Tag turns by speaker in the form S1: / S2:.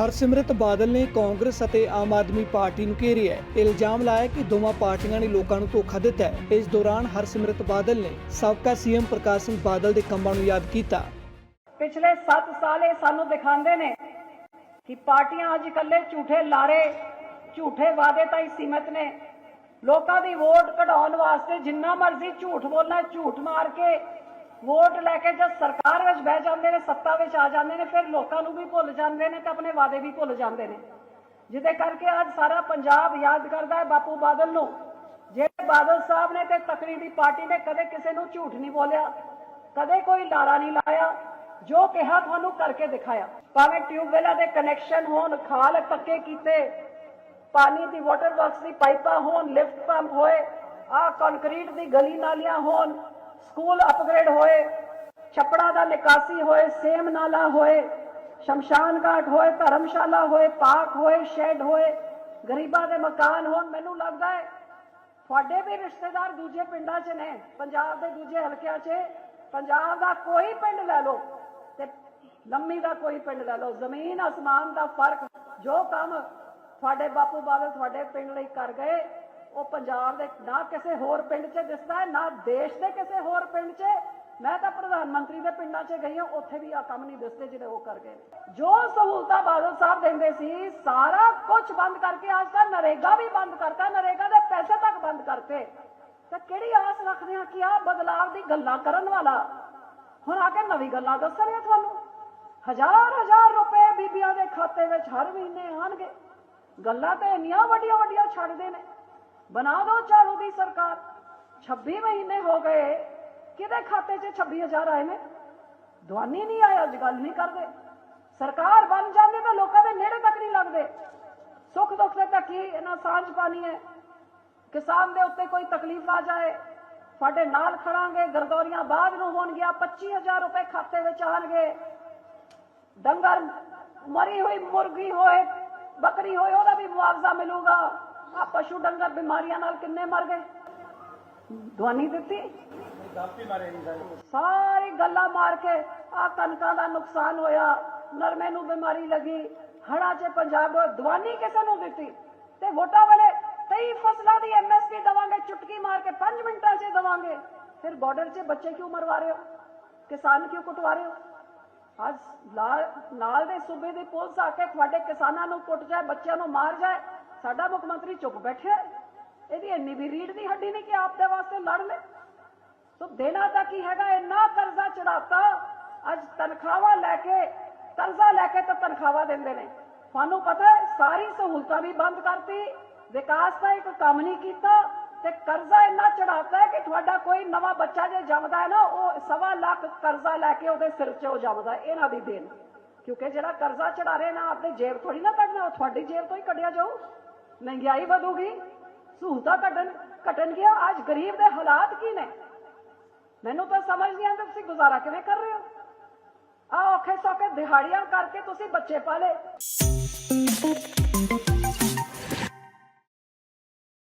S1: ਹਰਸਿਮਰਤ ਬਾਦਲ ਨੇ ਕਾਂਗਰਸ ਅਤੇ ਆਮ ਆਦਮੀ ਪਾਰਟੀ ਨੂੰ ਘੇਰਿਆ ਹੈ। ਇਲਜ਼ਾਮ ਲਾਇਆ ਕਿ ਦੋਵਾਂ ਪਾਰਟੀਆਂ ਨੇ ਲੋਕਾਂ ਨੂੰ ਧੋਖਾ ਦਿੱਤਾ ਹੈ। ਇਸ ਦੌਰਾਨ ਹਰਸਿਮਰਤ ਬਾਦਲ ਨੇ ਸਾਬਕਾ ਸੀਐਮ ਪ੍ਰਕਾਸ਼ ਸਿੰਘ ਬਾਦਲ ਦੇ ਕੰਮਾਂ ਨੂੰ ਯਾਦ ਕੀਤਾ।
S2: ਪਿਛਲੇ 7 ਸਾਲ ਇਹ ਸਾਨੂੰ ਦਿਖਾਉਂਦੇ ਨੇ ਕਿ ਪਾਰਟੀਆਂ ਅੱਜ ਕੱਲੇ ਝੂਠੇ ਲਾਰੇ, ਝੂਠੇ ਵਾਅਦੇ ਤਾਈ ਸੀਮਤ ਨੇ। ਲੋਕਾਂ ਦੀ ਵੋਟ ਕਢਾਉਣ ਵਾਸਤੇ ਜਿੰਨਾ ਮਰਜ਼ੀ ਝੂਠ ਬੋਲਣਾ, ਝੂਠ ਮਾਰ ਕੇ ਵੋਟ ਲੈ ਕੇ ਜਦ ਸਰਕਾਰ ਵਿੱਚ ਬਹਿ ਜਾਂਦੇ ਨੇ, ਸੱਤਾ ਵਿੱਚ ਆ ਜਾਂਦੇ ਨੇ, ਫਿਰ ਲੋਕਾਂ ਨੂੰ ਵੀ ਭੁੱਲ ਜਾਂਦੇ ਨੇ ਤੇ ਆਪਣੇ ਵਾਅਦੇ ਵੀ ਭੁੱਲ ਜਾਂਦੇ ਨੇ। ਜਿਹਦੇ ਕਰਕੇ ਅੱਜ ਸਾਰਾ ਪੰਜਾਬ ਯਾਦ ਕਰਦਾ ਹੈ ਬਾਪੂ ਬਾਦਲ ਨੂੰ। ਜਿਹੜੇ ਬਾਦਲ ਸਾਹਿਬ ਨੇ ਤੇ ਤਕੜੀ ਪਾਰਟੀ ਨੇ ਕਦੇ ਕਿਸੇ ਨੂੰ ਝੂਠ ਨਹੀਂ ਬੋਲਿਆ, ਕਦੇ ਕੋਈ ਲਾਰਾ ਨਹੀਂ ਲਾਇਆ, ਜੋ ਕਿਹਾ ਤੁਹਾਨੂੰ ਕਰਕੇ ਦਿਖਾਇਆ। ਭਾਵੇਂ ਟਿਊਬਵੈਲਾਂ ਦੇ ਕਨੈਕਸ਼ਨ ਹੋਣ, ਖਾਲ ਪੱਕੇ ਕੀਤੇ, ਪਾਣੀ ਦੀ ਵਾਟਰ ਵਰਕਸ ਦੀ ਪਾਈਪਾਂ ਹੋਣ ਲਿਫਟ ਪੰਪ ਹੋਏ ਆ ਕੰਕਰੀਟ ਦੀ ਗਲੀ ਨਾਲੀਆਂ ਹੋਣ ਸਕੂਲ ਅਪਗ੍ਰੇਡ ਹੋਏ, ਛੱਪੜਾਂ ਦਾ ਨਿਕਾਸੀ ਹੋਏ, ਸੇਮ ਨਾਲਾ ਹੋਏ, ਸ਼ਮਸ਼ਾਨ ਘਾਟ ਹੋਏ, ਧਰਮਸ਼ਾਲਾ ਹੋਏ, ਪਾਰਕ ਹੋਏ, ਸ਼ੈਡ ਹੋਏ, ਗਰੀਬਾਂ ਦੇ ਮਕਾਨ ਹੋਣ, ਮੈਨੂੰ ਲੱਗਦਾ ਹੈ ਤੁਹਾਡੇ ਵੀ ਰਿਸ਼ਤੇਦਾਰ ਦੂਜੇ ਪਿੰਡਾਂ 'ਚ ਨੇ, ਪੰਜਾਬ ਦੇ ਦੂਜੇ ਹਲਕਿਆਂ 'ਚ, ਪੰਜਾਬ ਦਾ ਕੋਈ ਪਿੰਡ ਲੈ ਲਓ ਤੇ ਲੰਮੀ ਦਾ ਕੋਈ ਪਿੰਡ ਲੈ ਲਓ, ਜ਼ਮੀਨ, ਅਸਮਾਨ ਦਾ ਫ਼ਰਕ, ਜੋ ਕੰਮ ਤੁਹਾਡੇ ਬਾਪੂ ਬਾਦਲ ਤੁਹਾਡੇ ਪਿੰਡ ਲਈ ਕਰ ਗਏ ਉਹ ਪੰਜਾਬ ਦੇ ਨਾ ਕਿਸੇ ਹੋਰ ਪਿੰਡ 'ਚ ਦਿਸਦਾ ਹੈ, ਨਾ ਦੇਸ਼ ਦੇ ਕਿਸੇ ਹੋਰ ਪਿੰਡ 'ਚ। ਮੈਂ ਤਾਂ ਪ੍ਰਧਾਨ ਮੰਤਰੀ ਦੇ ਪਿੰਡਾਂ 'ਚ ਗਈ ਹਾਂ, ਉੱਥੇ ਵੀ ਆ ਕੰਮ ਨਹੀਂ ਦਿਸਦੇ ਜਿਹੜੇ ਉਹ ਕਰ ਗਏ ਜੋ ਸਹੂਲਤਾਂ ਬਾਦਲ ਸਾਹਿਬ ਦਿੰਦੇ ਸੀ, ਸਾਰਾ ਕੁਝ ਬੰਦ ਕਰਕੇ, ਅੱਜ ਤਾਂ ਨਰੇਗਾ ਵੀ ਬੰਦ ਕਰਤਾ, ਨਰੇਗਾ ਦੇ ਪੈਸੇ ਤੱਕ ਬੰਦ ਕਰਤੇ। ਤਾਂ ਕਿਹੜੀ ਆਸ ਰੱਖਦੇ ਆ ਕਿ ਆ ਬਦਲਾਵ ਦੀ ਗੱਲਾਂ ਕਰਨ ਵਾਲਾ? ਹੁਣ ਆ ਕੇ ਨਵੀਂ ਗੱਲਾਂ ਦੱਸਣਗੇ ਤੁਹਾਨੂੰ। ਹਜ਼ਾਰ ਹਜ਼ਾਰ ਰੁਪਏ ਬੀਬੀਆਂ ਦੇ ਖਾਤੇ ਵਿੱਚ ਹਰ ਮਹੀਨੇ ਆਣਗੇ ਗੱਲਾਂ ਤੇ ਇੰਨੀਆਂ ਵੱਡੀਆਂ ਵੱਡੀਆਂ ਛੱਡਦੇ ਨੇ। ਬਣਾ ਦਿਓ ਝਾੜੂ ਦੀ ਸਰਕਾਰ। 26 ਮਹੀਨੇ ਹੋ ਗਏ, ਕਿਹਦੇ ਖਾਤੇ 'ਚ 26000 ਆਏ ਨੇ? ਦਵਾਨੀ ਨਹੀਂ ਆਇਆ ਅੱਜ ਗੱਲ ਨਹੀਂ ਕਰਦੇ। ਸਰਕਾਰ ਬਣ ਜਾਂਦੀ ਤਾਂ ਲੋਕਾਂ ਦੇ ਨੇੜੇ ਤੱਕ ਨਹੀਂ ਲੱਗਦੇ। ਸੁੱਖ ਦੁੱਖ ਤੇ ਤਾਂ ਕੀ ਇਹਨਾਂ ਸਾਂਝ ਪਾਣੀ ਹੈ। ਕਿਸਾਨ ਦੇ ਉੱਤੇ ਕੋਈ ਤਕਲੀਫ ਆ ਜਾਏ, ਸਾਡੇ ਨਾਲ ਖੜਾਂਗੇ, ਗਰਦੌਰੀਆਂ ਬਾਅਦ ਨੂੰ ਹੋਣਗੀਆਂ 25000 ਰੁਪਏ ਖਾਤੇ ਵਿੱਚ ਆਣਗੇ। ਡੰਗਰ ਮਰੀ ਹੋਈ, ਮੁਰਗੀ ਹੋਏ, ਬੱਕਰੀ ਹੋਏ, ਉਹਦਾ ਵੀ ਮੁਆਵਜ਼ਾ ਮਿਲੂਗਾ। ਆ ਪਸ਼ੂ ਡੰਗਰ ਬਿਮਾਰੀਆਂ ਨਾਲ ਕਿੰਨੇ ਮਰ ਗਏ? ਦਵਾਨੀ ਦਿੱਤੀ? ਸਾਰੀ ਗੱਲਾਂ ਮਾਰ ਕੇ ਆ ਕਣਕਾਂ ਦਾ ਨੁਕਸਾਨ ਹੋਇਆ। ਨਰਮੇ ਨੂੰ ਬਿਮਾਰੀ ਲੱਗੀ। ਹੜਾ 'ਚ ਪੰਜਾਬ ਦਵਾਨੀ ਕਿਸੇ ਨੂੰ ਦਿੱਤੀ? ਤੇ ਵੋਟਾਂ ਵਾਲੇ ਕਈ ਫਸਲਾਂ ਦੀ ਐਮਐਸਪੀ ਦਵਾਂਗੇ, ਚੁਟਕੀ ਮਾਰ ਕੇ 5 ਮਿੰਟਾਂ 'ਚ ਦਵਾਂਗੇ। ਫਿਰ ਬਾਰਡਰ 'ਚ ਬੱਚੇ ਕਿਉਂ ਮਰਵਾ ਰਹੇ ਹੋ? ਕਿਸਾਨ ਕਿਉਂ ਕੁੱਟਵਾ ਰਹੇ ਹੋ? ਅੱਜ ਲਾ- ਨਾਲ ਦੇ ਸੂਬੇ ਦੀ ਪੁਲਿਸ ਆ ਕੇ ਤੁਹਾਡੇ ਕਿਸਾਨਾਂ ਨੂੰ ਕੁੱਟ ਜਾਏ, ਬੱਚਿਆਂ ਨੂੰ ਮਾਰ ਜਾਏ। ਸਾਡਾ ਮੁੱਖ ਮੰਤਰੀ ਚੁੱਪ ਬੈਠਿਆ ਇਹਦੀ ਇੰਨੀ ਵੀ ਰੀੜ ਦੀ ਹੱਡੀ ਨਹੀਂ ਕਿ ਆਪ ਦੇ ਵਾਸਤੇ ਲੜ ਲੈ। ਸੋ ਦੇਣਾ ਤਾਂ ਕੀ ਹੈਗਾ, ਇੰਨਾ ਕਰਜ਼ਾ ਚੜਾਤਾ ਅੱਜ ਤਨਖਾਹਾਂ ਲੈ ਕੇ, ਕਰਜ਼ਾ ਲੈ ਕੇ ਤਾਂ ਤਨਖਾਹਾਂ ਦਿੰਦੇ ਨੇ। ਤੁਹਾਨੂੰ ਪਤਾ ਸਾਰੀ ਸਹੂਲਤਾਂ ਵੀ ਬੰਦ ਕਰਤੀ, ਵਿਕਾਸ ਦਾ ਇੱਕ ਕੰਮ ਨਹੀਂ ਕੀਤਾ, ਤੇ ਕਰਜ਼ਾ ਇੰਨਾ ਚੜਾਤਾ ਹੈ ਕਿ ਤੁਹਾਡਾ ਕੋਈ ਨਵਾਂ ਬੱਚਾ ਜੇ ਜੰਮਦਾ ਹੈ ਨਾ, ਉਹ ਸਵਾ ਲੱਖ ਕਰਜ਼ਾ ਲੈ ਕੇ ਉਹਦੇ ਸਿਰ 'ਚ ਉਹ ਜੰਮਦਾ ਇਹਨਾਂ ਦੀ ਦੇਣ। ਕਿਉਂਕਿ ਜਿਹੜਾ ਕਰਜ਼ਾ ਚੜਾ ਰਹੇ ਨਾ, ਆਪਦੇ ਜੇਬ ਥੋੜੀ ਨਾ ਕੱਢਣਾ, ਉਹ ਤੁਹਾਡੀ ਜੇਬ ਤੋਂ ਹੀ ਕੱਢਿਆ ਜਾਊ। ਮਹਿੰਗਾਈ ਵਧੂਗੀ, ਸਹੂਲਤਾਂ ਘਟਣ ਘਟਣਗੀਆਂ ਅੱਜ ਗਰੀਬ ਦੇ ਹਾਲਾਤ ਕੀ ਨੇ? ਮੈਨੂੰ ਤਾਂ ਸਮਝ ਨਹੀਂ ਆਉਂਦਾ ਤੁਸੀਂ ਗੁਜ਼ਾਰਾ ਕਿਵੇਂ ਕਰ ਰਹੇ ਹੋ? ਆ ਔਖੇ ਸੌਖੇ ਦਿਹਾੜੀਆਂ ਕਰਕੇ ਤੁਸੀਂ ਬੱਚੇ ਪਾਲੇ।